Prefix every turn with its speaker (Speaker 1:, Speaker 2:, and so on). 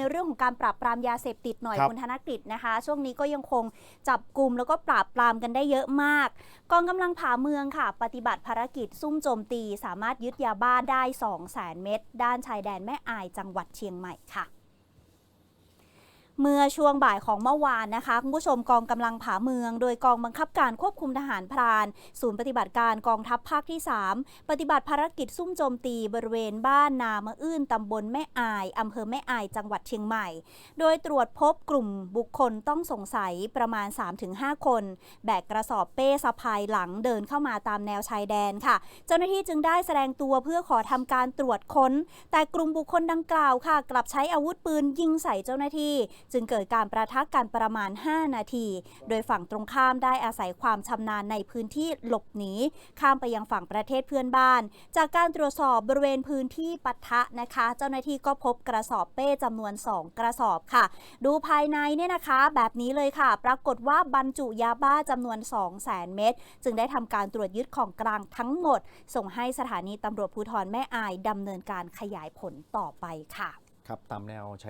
Speaker 1: ในเรื่องของการปราบปรามยาเสพติดหน่อย
Speaker 2: ครับ
Speaker 1: คุณธนกฤษนะคะ ช่วงนี้ก็ยังคงจับกลุ่มแล้วก็ปราบปรามกันได้เยอะมาก กองกำลังผาเมืองค่ะ ปฏิบัติภารกิจซุ่มโจมตี สามารถยึดยาบ้าได้ 2 0 0 0 0 0 เม็ดด้านชายแดนแม่อายจังหวัดเชียงใหม่ค่ะ เมื่อช่วงบ่ายของเมื่อวานนะคะคุณผู้ชมกองกำลังผาเมือง โดยกองบังคับการควบคุมทหารพราน ศูนย์ปฏิบัติการกองทัพภาคที่ 3 ปฏิบัติภารกิจซุ่มโจมตีบริเวณบ้านนามะอื้นตำบลแม่อายอำเภอแม่อายจังหวัดเชียงใหม่ โดยตรวจพบกลุ่มบุคคลต้องสงสัยประมาณ 3-5 คน แบกกระสอบเป้สะพายหลังเดินเข้ามาตามแนวชายแดนค่ะ เจ้าหน้าที่จึงได้แสดงตัวเพื่อขอทำการตรวจค้น แต่กลุ่มบุคคลดังกล่าวค่ะ กลับใช้อาวุธปืนยิงใส่เจ้าหน้าที่จึงเกิดการประทะกันประมาณ 5 นาที โดยฝั่งตรงข้ามได้อาศัยความชำนาญในพื้นที่หลบหนีข้ามไปยังฝั่งประเทศเพื่อนบ้าน จากการตรวจสอบบริเวณพื้นที่ปะทะนะคะ เจ้าหน้าที่ก็พบกระสอบเป้จำนวน 2 กระสอบค่ะ ดูภายในเนี่ยนะคะ แบบนี้เลยค่ะ ปรากฏว่าบรรจุยาบ้าจำนวน 2 0 0 0 0 0เม็ดจึงได้ทำการตรวจยึดของกลางทั้งหมด ส่งให้สถานีตำรวจภูธรแม่อายดำเนินการขยายผลต่อไปค่ะ
Speaker 2: ครับตามแนวชาย